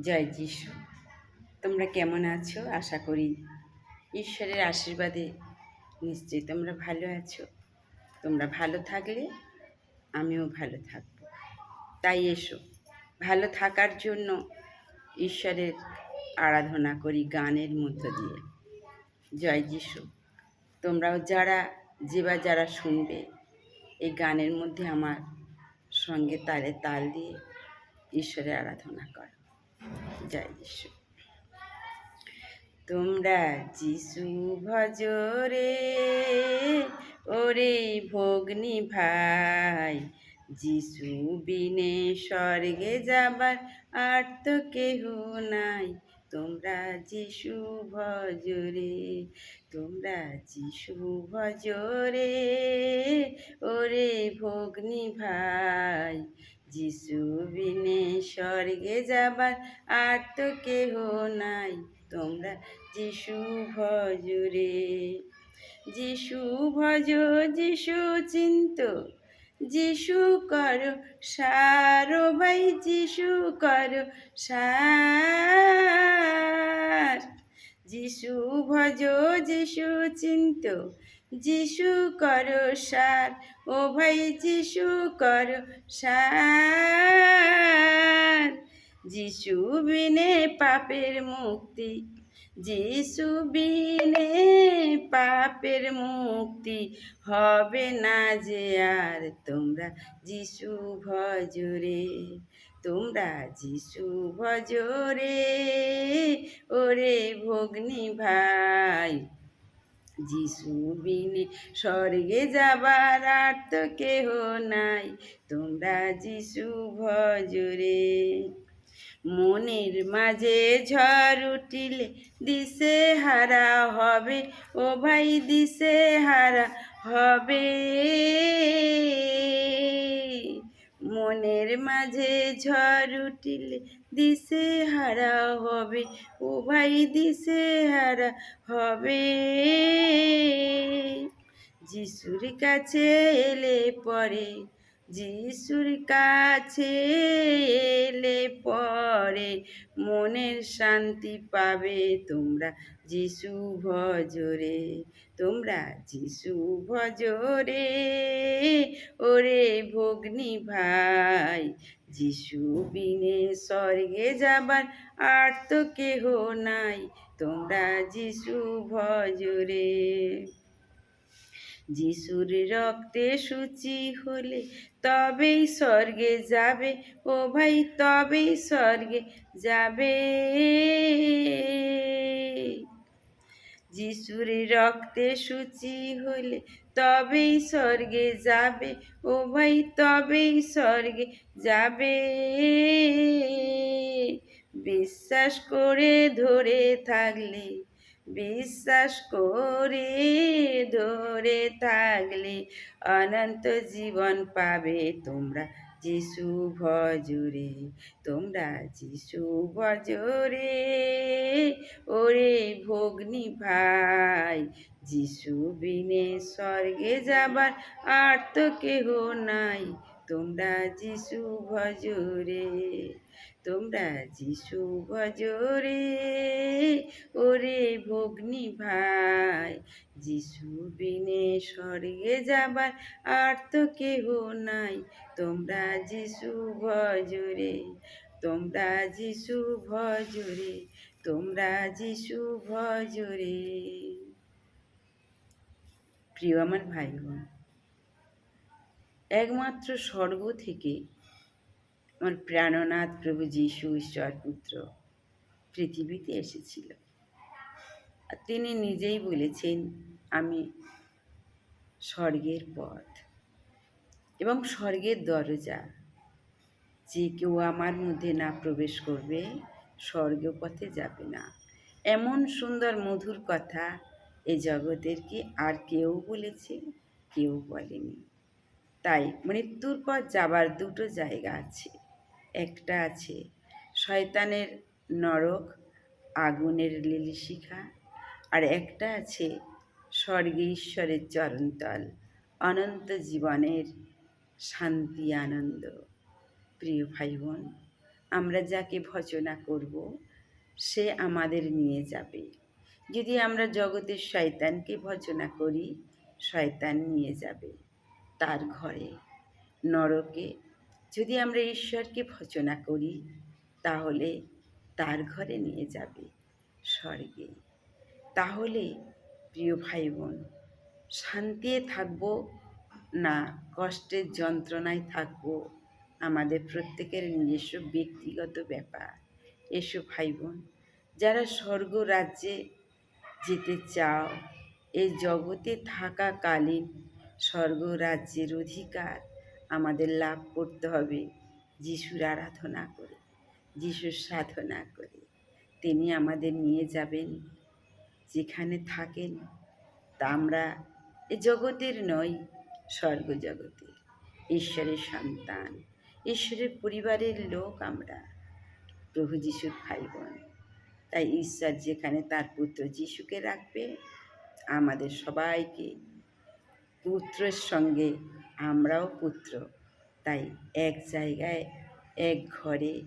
জয় যিশু। তোমরা কেমন আছো? আশা করি ঈশ্বরের আশীর্বাদে নিশ্চয়ই তোমরা ভালো আছো। তোমরা ভালো থাকলে আমিও ভালো থাকব। তাই এসো, ভালো থাকার জন্য ঈশ্বরের আরাধনা করি গানের মধ্য দিয়ে। জয় যিশু। তোমরাও যারা, যে বা যারা শুনবে, এই গানের মধ্যে আমার সঙ্গে তালে তাল দিয়ে ঈশ্বরের আরাধনা করো। জয় যিশু তোমরা যিশু ভজরে ওরে ভগ্নি ভাই। যিশু বিনে স্বর্গে যাবার আর তো কেহ নাই। তোমরা যিশু ভজরে তোমরা যিশু ভজরে ওরে ভগ্নি ভাই। যিশু বিনে স্বর্গে যাবার আর তো কেহ নাই। তোমরা যিশু ভজরে, যিশু ভজ, যিশু চিন্ত, যিশু করো সারো ভাই, যিশু করো সার। যিশু ভজ, যিশু চিন্ত যিশু করো সার, ও ভাই যিশু করো সার। যিশু বিনে পাপের মুক্তি, যিশু বিনে পাপের মুক্তি হবে না যে আর। তোমরা যিশু ভজরে, তোমরা যিশু ভজরে, ওরে ভগ্নি ভাই। যিশু বিনে স্বর্গে যাবার আর তো কেহ নাই। তোমরা যিশু ভজরে। মনের মাঝে ঝড় উঠিলে দিশে হারা হবে, ও ভাই দিশে হারা হবে। মনের মাঝে ঝড় উঠিলে দিশে হারা হবে, ও ভাই দিশে হারা হবে। যিশুর কাছে এলে পরে, যিশুর কাছে এলে পরে মনের শান্তি পাবে তোমরা যিশু ভজরে, তোমরা যিশু ভজরে। ওরে ভগ্নি ভাই, যিশু বিনে স্বর্গে যাবার আর তো কেহ নাই, তোমরা যিশু ভজরে। যিশুর রক্তে সূচি হলে তবেই স্বর্গে যাবে, ও ভাই তবেই স্বর্গে যাবে। যিশুর রক্তে সূচি হলে তবেই স্বর্গে যাবে, ও ভাই তবেই স্বর্গে যাবে। বিশ্বাস করে ধরে থাকলে বিশ্বাস করে, ধরে থাকলে অনন্ত জীবন পাবে। তোমরা যিশু ভজরে, তোমরা যিশু ভজরে, ওরে ভগ্নি ভাই, যিশু বিনে স্বর্গে যাবার আর তো কেহ নাই। তোমরা যিশু ভজরে, তোমরা যিশু ভজরে, ওরে ভগ্নি ভাই, যিশু বিনে স্বর্গে যাবার আর তো কেহ নাই। তোমরা যিশু ভজরে, তোমরা যিশু ভজরে, তোমরা যিশু ভজরে। প্রিয় আমার ভাই বোন একমাত্র স্বর্গ থেকে আমার প্রাণনাথ প্রভু যীশু ঈশ্বর পুত্র পৃথিবীতে এসেছিল। আর তিনি নিজেই বলেছেন, আমি স্বর্গের পথ এবং স্বর্গের দরজা। যে কেউ আমার মধ্যে না প্রবেশ করবে স্বর্গ পথে যাবে না। এমন সুন্দর মধুর কথা এ জগতের কি আর কেউ বলেছে, কেউ বলেনি। তাই মৃত্যুর পর যাবার দুটো জায়গা আছে। একটা আছে শয়তানের নরক, আগুনের লিলিশিখা, আর একটা আছে স্বর্গে ঈশ্বরের চরণতল, অনন্ত জীবনের শান্তি, আনন্দ। প্রিয় ভাই বোন আমরা যাকে ভজনা করব, সে আমাদের নিয়ে যাবে। যদি আমরা জগতের শয়তানকে ভজনা করি, শয়তান নিয়ে যাবে। তার ঘরে। নরকে যদি আমরা ঈশ্বরকে ভজনা করি, তাহলে তার ঘরে নিয়ে যাবে স্বর্গে। তাহলে প্রিয় ভাই বোন শান্তিতে থাকব না, কষ্টের যন্ত্রণায় থাকব, আমাদের প্রত্যেকের নিজস্ব ব্যক্তিগত ব্যাপার। এসো ভাই বোন যারা স্বর্গ রাজ্যে যেতে চাও, এই জগতে থাকাকালীন স্বর্গ রাজ্যের অধিকার আমাদের লাভ করতে হবে যিশুর আরাধনা করে, যিশুর সাধনা করে। তিনি আমাদের নিয়ে যাবেন, যেখানে থাকেন। তা আমরা এ জগতের নই, স্বর্গ জগতের। ঈশ্বরের সন্তান, ঈশ্বরের পরিবারের লোক আমরা, প্রভু যিশুর ভাই বোন তাই ঈশ্বর যেখানে তার পুত্র যিশুকে রাখবে, আমাদের সবাইকে পুত্রের সঙ্গে আমরাও পুত্র। তাই এক জায়গায়, এক ঘরে,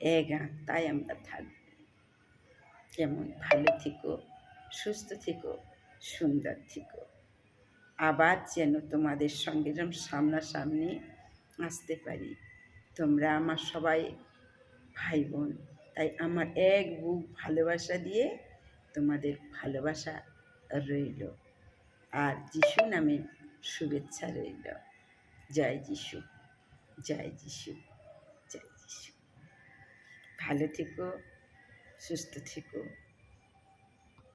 এক আত্মায় আমরা থাকব। কেমন? ভালো থেকো, সুস্থ থেকো, সুন্দর থেকো। আবার যেন তোমাদের সঙ্গে যেন সামনাসামনি আসতে পারি। তোমরা আমার সবাই ভাই বোন তাই আমার এক বুক ভালোবাসা দিয়ে তোমাদের ভালোবাসা রইল। আর যিশু নামে শুভেচ্ছা রইল। জয় যিশু জয় যিশু জয় যিশু। ভালো থেকো সুস্থ থেকো।